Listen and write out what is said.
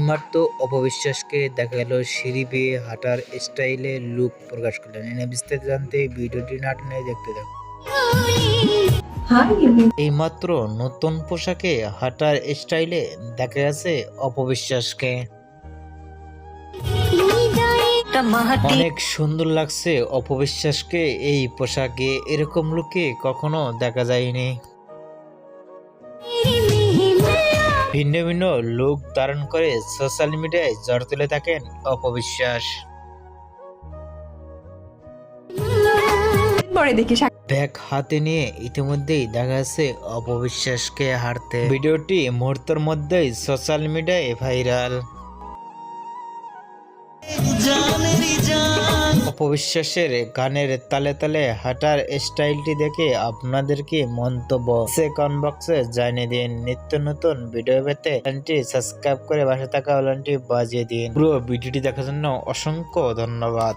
এইমাত্র অপবিশ্বাসকে দেখা গেল সিঁড়ি বেয়ে হাঁটার স্টাইলে লুক প্রকাশ করলেন। এনে বিস্তারিত জানতে ভিডিওটি না টেনে দেখতে থাকুন। এইমাত্র নতুন পোশাকে হাঁটার স্টাইলে দেখা গেছে অপবিশ্বাসকে। অনেক সুন্দর লাগছে অপবিশ্বাসকে এই পোশাকে। এরকম লুকে কখনো দেখা যায়নি। ভিন্ন ভিন্ন লুক ধারণ করে সোশ্যাল মিডিয়ায় জ্বর তুলে থাকেন অপবিশ্বাস। পরে দেখি ব্যাগ হাতে নিয়ে ইতিমধ্যেই দেখা যাচ্ছে অপবিশ্বাসকে হারতে। ভিডিওটি মুহূর্তের মধ্যেই সোশ্যাল মিডিয়ায় ভাইরাল অপবিশ্বাসের গানের তালে তালে হাঁটার স্টাইলটি দেখে আপনাদেরকে মন্তব্য? সে বক্সে জানিয়ে দিন। নিত্য নতুন ভিডিও পেতে চ্যানেলটি সাবস্ক্রাইব করে পাশে থাকা অলানটি বাজিয়ে দিন। পুরো ভিডিওটি দেখার জন্য অসংখ্য ধন্যবাদ।